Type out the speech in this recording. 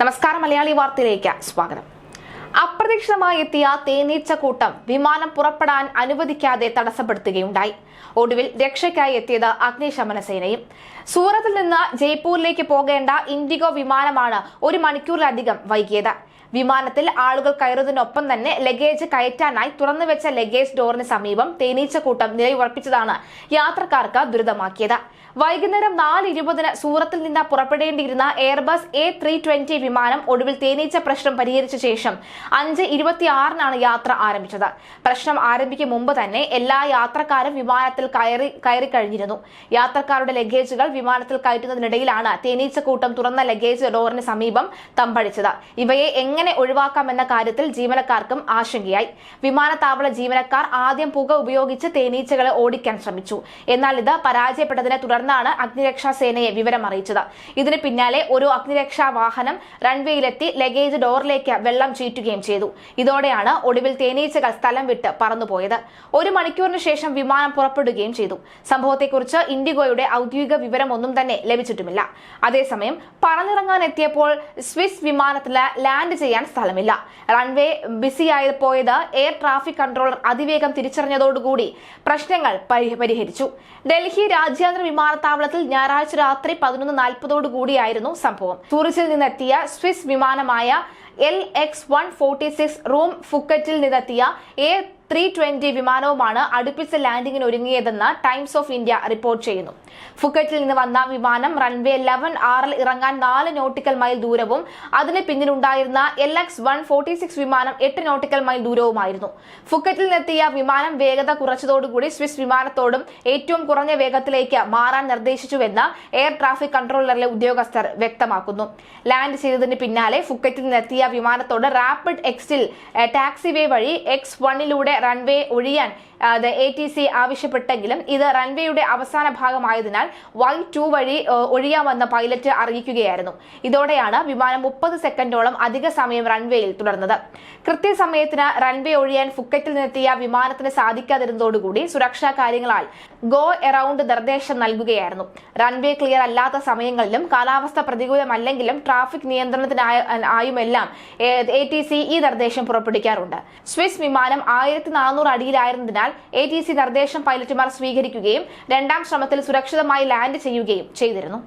നമസ്കാരം മലയാളി വാർത്തയിലേക്ക് സ്വാഗതം. അപ്രതീക്ഷിതമായി എത്തിയ തേനീച്ച കൂട്ടം വിമാനം പുറപ്പെടാൻ അനുവദിക്കാതെ തടസ്സപ്പെടുത്തുകയുണ്ടായി. ഒടുവിൽ രക്ഷയ്ക്കായി എത്തിയത് അഗ്നിശമന സേനയും. സൂറത്തിൽ നിന്ന് ജയ്പൂരിലേക്ക് പോകേണ്ട ഇൻഡിഗോ വിമാനമാണ് ഒരു മണിക്കൂറിലധികം വൈകിയത്. വിമാനത്തിൽ ആളുകൾ കയറുന്നതിനൊപ്പം തന്നെ ലഗേജ് കയറ്റാനായി തുറന്നുവെച്ച ലഗേജ് ഡോറിന് സമീപം തേനീച്ചക്കൂട്ടം നിലയുറപ്പിച്ചതാണ് യാത്രക്കാർക്ക് ദുരിതമാക്കിയത്. വൈകുന്നേരം നാല് ഇരുപതിന് സൂറത്തിൽ നിന്ന് പുറപ്പെടേണ്ടിയിരുന്ന എയർബസ് എ ത്രീ ട്വന്റി വിമാനം ഒടുവിൽ തേനീച്ച പ്രശ്നം പരിഹരിച്ച ശേഷം അഞ്ച് ഇരുപത്തിയാറിനാണ് യാത്ര ആരംഭിച്ചത്. പ്രശ്നം ആരംഭിക്കും മുമ്പ് തന്നെ എല്ലാ യാത്രക്കാരും വിമാനത്തിൽ കയറി കയറി കഴിഞ്ഞിരുന്നു. യാത്രക്കാരുടെ ലഗേജുകൾ വിമാനത്തിൽ കയറ്റുന്നതിനിടയിലാണ് തേനീച്ചക്കൂട്ടം തുറന്ന ലഗേജ് ഡോറിന് സമീപം തമ്പടിച്ചത്. ഇവയെ എങ്ങനെ ഒഴിവാക്കാമെന്ന കാര്യത്തിൽ ജീവനക്കാർക്കും ആശങ്കയായി. വിമാനത്താവള ജീവനക്കാർ ആദ്യം പുക ഉപയോഗിച്ച് തേനീച്ചകളെ ഓടിക്കാൻ ശ്രമിച്ചു. എന്നാൽ ഇത് പരാജയപ്പെട്ടതിനെ തുടർന്നാണ് അഗ്നിരക്ഷാ സേനയെ വിവരം അറിയിച്ചത്. ഇതിന് പിന്നാലെ ഒരു അഗ്നിരക്ഷാ വാഹനം റൺവേയിലെത്തി ലഗേജ് ഡോറിലേക്ക് വെള്ളം ചീറ്റുകയും ചെയ്തു. ഇതോടെയാണ് ഒടുവിൽ തേനീച്ചകൾ സ്ഥലം വിട്ട് പറന്നുപോയത്. ഒരു മണിക്കൂറിന് ശേഷം വിമാനം പുറപ്പെടുകയും ചെയ്തു. സംഭവത്തെക്കുറിച്ച് ഇൻഡിഗോയുടെ ഔദ്യോഗിക വിവരമൊന്നും തന്നെ ലഭിച്ചിട്ടുമില്ല. അതേസമയം പറന്നിറങ്ങാൻ എത്തിയപ്പോൾ സ്വിസ് വിമാനത്തിൽ ലാൻഡ് ചെയ്യാൻ സ്ഥലമില്ല. റൺവേ ബിസിയായി പോയത് എയർ ട്രാഫിക് കൺട്രോളർ അതിവേഗം തിരിച്ചറിഞ്ഞതോടുകൂടി പ്രശ്നങ്ങൾ പരിഹരിച്ചു. ഡൽഹി രാജ്യാന്തര വിമാനത്താവളത്തിൽ ഞായറാഴ്ച രാത്രി പതിനൊന്ന് നാൽപ്പതോടുകൂടിയായിരുന്നു സംഭവം. സൂറിച്ചിൽ നിന്നെത്തിയ Swiss വിമാനമായ L X one forty six room ഫുക്കറ്റിൽ നിന്നെത്തിയ എ ത്രീ ട്വന്റി വിമാനവുമാണ് അടുപ്പിച്ച് ലാൻഡിംഗിന് ഒരുങ്ങിയതെന്ന് ടൈംസ് ഓഫ് ഇന്ത്യ റിപ്പോർട്ട് ചെയ്യുന്നു. ഫുക്കറ്റിൽ നിന്ന് വന്ന വിമാനം റൺവേ ലെവൻ ആറിൽ ഇറങ്ങാൻ നാല് നോട്ടിക്കൽ മൈൽ ദൂരവും അതിന് പിന്നിലുണ്ടായിരുന്ന L X one forty six വിമാനം എട്ട് നോട്ടിക്കൽ മൈൽ ദൂരവുമായിരുന്നു. ഫുക്കറ്റിൽ നിന്നെത്തിയ വിമാനം വേഗത കുറച്ചതോടുകൂടി സ്വിസ് വിമാനത്തോടും ഏറ്റവും കുറഞ്ഞ വേഗത്തിലേക്ക് മാറാൻ നിർദ്ദേശിച്ചുവെന്ന് എയർ ട്രാഫിക് കൺട്രോളറിലെ ഉദ്യോഗസ്ഥർ വ്യക്തമാക്കുന്നു. ലാൻഡ് ചെയ്തതിന് പിന്നാലെ ഫുക്കറ്റിൽ നിന്നെത്തിയ വിമാനത്തോട് റാപ്പിഡ് എക്സിൽ ടാക്സിവേ വഴി എക്സ് വണ്ണിലൂടെ റൺവേ ഒഴിയാൻ എ ടി സി ആവശ്യപ്പെട്ടെങ്കിലും ഇത് റൺവേയുടെ അവസാന ഭാഗമായതിനാൽ വൈ ടു വഴി ഒഴിയാമെന്ന് പൈലറ്റ് അറിയിക്കുകയായിരുന്നു. ഇതോടെയാണ് വിമാനം മുപ്പത് സെക്കൻഡോളം അധിക സമയം റൺവേയിൽ തുടർന്നത്. കൃത്യസമയത്തിന് റൺവേ ഒഴിയാൻ ഫുക്കറ്റിൽ നിന്നെത്തിയ വിമാനത്തിന് സാധിക്കാതിരുന്നതോടുകൂടി സുരക്ഷാ കാര്യങ്ങളാൽ ഗോ എറൌണ്ട് നിർദ്ദേശം നൽകുകയായിരുന്നു. റൺവേ ക്ലിയർ അല്ലാത്ത സമയങ്ങളിലും കാലാവസ്ഥ പ്രതികൂലമല്ലെങ്കിലും ട്രാഫിക് നിയന്ത്രണത്തിനായ ആയുമെല്ലാം എ ടി സി ഈ നിർദ്ദേശം പുറപ്പെടുവിക്കാറുണ്ട്. സ്വിസ് വിമാനം ആയിരത്തി നാനൂറ് അടിയിലായിരുന്നതിനാൽ എ ടി സി നിർദ്ദേശം പൈലറ്റുമാർ സ്വീകരിക്കുകയും രണ്ടാം ശ്രമത്തിൽ സുരക്ഷിതമായി ലാൻഡ് ചെയ്യുകയും ചെയ്തിരുന്നു.